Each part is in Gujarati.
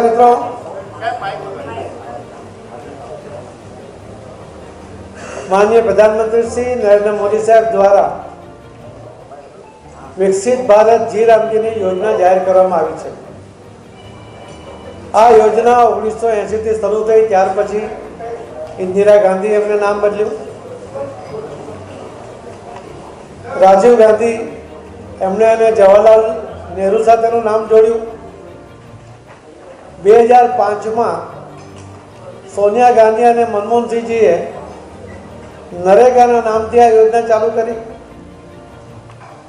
બધા મિત્રો? માનનીય પ્રધાનમંત્રી શ્રી નરેન્દ્ર મોદી સાહેબ દ્વારા વિકસિત ભારત જી રામજીની યોજના જાહેર કરવામાં આવી છે. આ યોજના ઓગણીસો એંશીથી શરૂ થઈ ત્યાર પછી ઇન્દિરા ગાંધી એમને નામ બદલ્યું. રાજીવ ગાંધી એમને અને જવાહરલાલ નેહરુ સાથેનું નામ જોડ્યું. બે હજાર પાંચમાં સોનિયા ગાંધી અને મનમોહનસિંહજીએ નરેગાના નામથી આ યોજના ચાલુ કરી.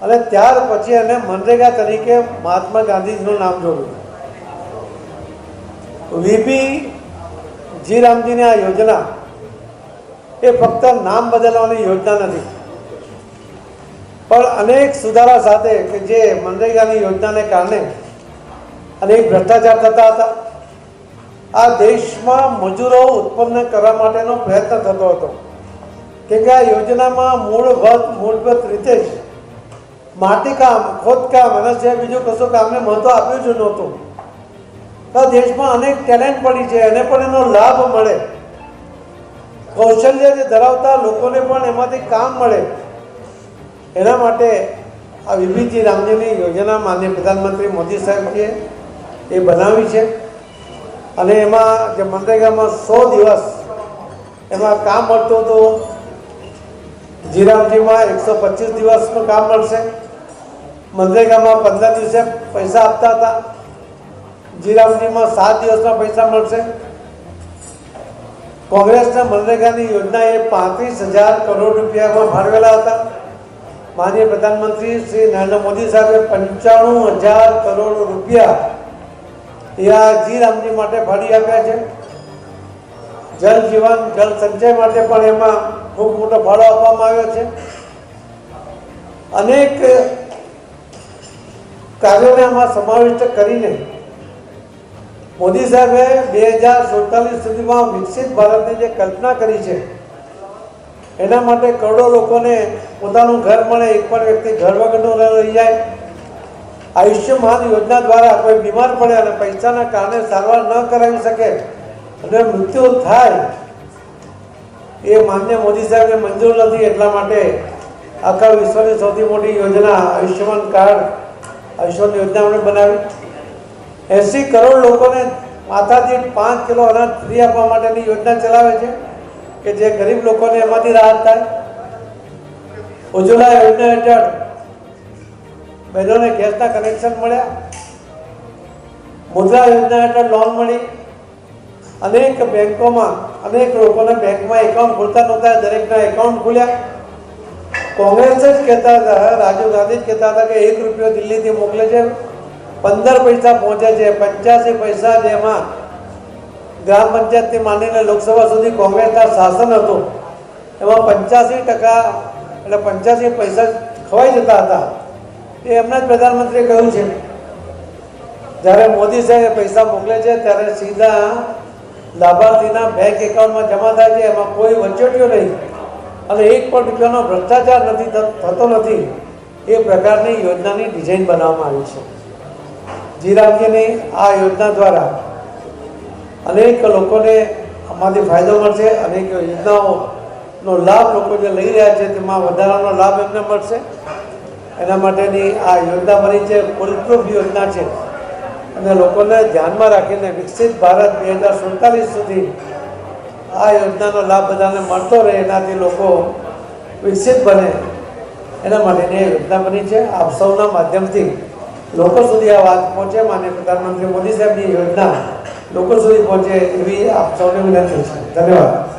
અને ત્યાર પછી એને મનરેગા તરીકે મહાત્મા ગાંધીજીનું નામ જોડ્યું. વીપી જી રામજીની આ યોજના એ ફક્ત નામ બદલવાની યોજના નથી. પણ અનેક સુધારા સાથે કે જે મનરેગાની યોજનાને કારણે અનેક ભ્રષ્ટાચાર થતા હતા. આ દેશમાં મજૂરો ઉત્પન્ન કરવા માટેનો પ્રયત્ન થતો હતો. કેમ કે આ યોજનામાં મૂળભૂત મૂળભૂત રીતે જ માટીકામ ખોદકામ અને સિવાય બીજું કશું કામને મહત્વ આપ્યું જ નહોતું. તો દેશમાં અનેક ટેલેન્ટ પડી છે, એને પણ એનો લાભ મળે. કૌશલ્ય જે ધરાવતા લોકોને પણ એમાંથી કામ મળે. એના માટે આ વિભિજી રામજીની યોજના માન્ય પ્રધાનમંત્રી મોદી સાહેબજીએ એ બનાવી છે. અને એમાં જે મનરેગામાં સો દિવસ એમાં કામ મળતું હતું જીરામજીમાં એકસો પચીસ દિવસનું કામ મળશે. મનરેગામાં પંદર દિવસે પૈસા આપતા હતા. જીરામજીમાં સાત દિવસના પૈસા મળશે. કોંગ્રેસના મનરેગાની યોજના એ પાંત્રીસ હજાર કરોડ રૂપિયામાં ફાળવેલા હતા. માનીય પ્રધાનમંત્રી શ્રી નરેન્દ્ર મોદી સાહેબે પંચાણું હજાર કરોડ રૂપિયા એ આ જી રામજી માટે ફાળી આપ્યા છે. જલ જીવન, જલ સંચય માટે પણ એમાં ખૂબ મોટો ફાળો આપવામાં આવ્યો છે. અનેક કાર્યોને આમાં સમાવિષ્ટ કરીને મોદી સાહેબે બે હજાર સુડતાલીસ સુધીમાં વિકસિત ભારતની જે કલ્પના કરી છે, એના માટે કરોડો લોકોને પોતાનું ઘર મળે, એક પણ વ્યક્તિ ઘર વગરનું રહી જાય. આયુષ્યમાન યોજના દ્વારા કોઈ બીમાર પડે અને પૈસાના કારણે સારવાર ન કરાવી શકે અને મૃત્યુ થાય, એ માન્ય મોદી સાહેબને મંજૂર નથી. એટલા માટે આખા વિશ્વની સૌથી મોટી યોજના આયુષ્યમાન કાર્ડ, આયુષ્યમાન યોજના આપણે બનાવી. એંસી કરોડ લોકોને માથાથી પાંચ કિલો અનાજ ફ્રી આપવા માટેની યોજના ચલાવે છે કે જે ગરીબ લોકોને એમાંથી રાહત થાય. ઉજ્જવલા યોજના હેઠળ બહેનોને ગેસના કનેક્શન મળ્યા. મુદ્રા યોજના હેઠળ લોન મળી. અનેક બેંકોમાં, અનેક લોકોને બેંકમાં એકાઉન્ટ ખોલતા નહોતા, દરેકના એકાઉન્ટ ખોલ્યા. કોંગ્રેસ જ કહેતા હતા, રાજીવ ગાંધી જ કહેતા હતા કે એક રૂપિયો દિલ્હીથી મોકલે છે. પંદર પૈસા પહોંચે છે, પંચ્યાસી પૈસા જેમાં ગ્રામ પંચાયતથી માંડીને લોકસભા સુધી કોંગ્રેસના શાસન હતું. એમાં પંચ્યાસી ટકા, એટલે પંચ્યાસી પૈસા ખવાઈ જતા હતા. એ એમના જ પ્રધાનમંત્રીએ કહ્યું છે. જ્યારે મોદી સાહેબ પૈસા મોકલે છે, ત્યારે સીધા લાભાર્થીના બેંક એકાઉન્ટમાં જમા થાય છે. એમાં કોઈ વંચોટીઓ નહીં. અને એક પણ રૂપિયાનો ભ્રષ્ટાચાર નથી થતો નથી. એ પ્રકારની યોજનાની ડિઝાઇન બનાવવામાં આવી છે. જીરામજીની આ યોજના દ્વારા અનેક લોકોને આમાંથી ફાયદો મળશે. અનેક યોજનાઓનો લાભ લોકો જે લઈ રહ્યા છે, તેમાં વધારાનો લાભ એમને મળશે. એના માટેની આ યોજના બની છે ફૂલપ્રૂફ યોજના છે, અને લોકોને ધ્યાનમાં રાખીને વિકસિત ભારત બે હજાર સુડતાલીસ સુધી આ યોજનાનો લાભ બધાને મળતો રહે, એનાથી લોકો વિકસિત બને. એના માટેની યોજના બની છે, આપ સૌના માધ્યમથી લોકો સુધી આ વાત પહોંચે. માન્ય પ્રધાનમંત્રી મોદી સાહેબની યોજના લોકો સુધી પહોંચે એવી આપ સૌને વિનંતી છે. ધન્યવાદ.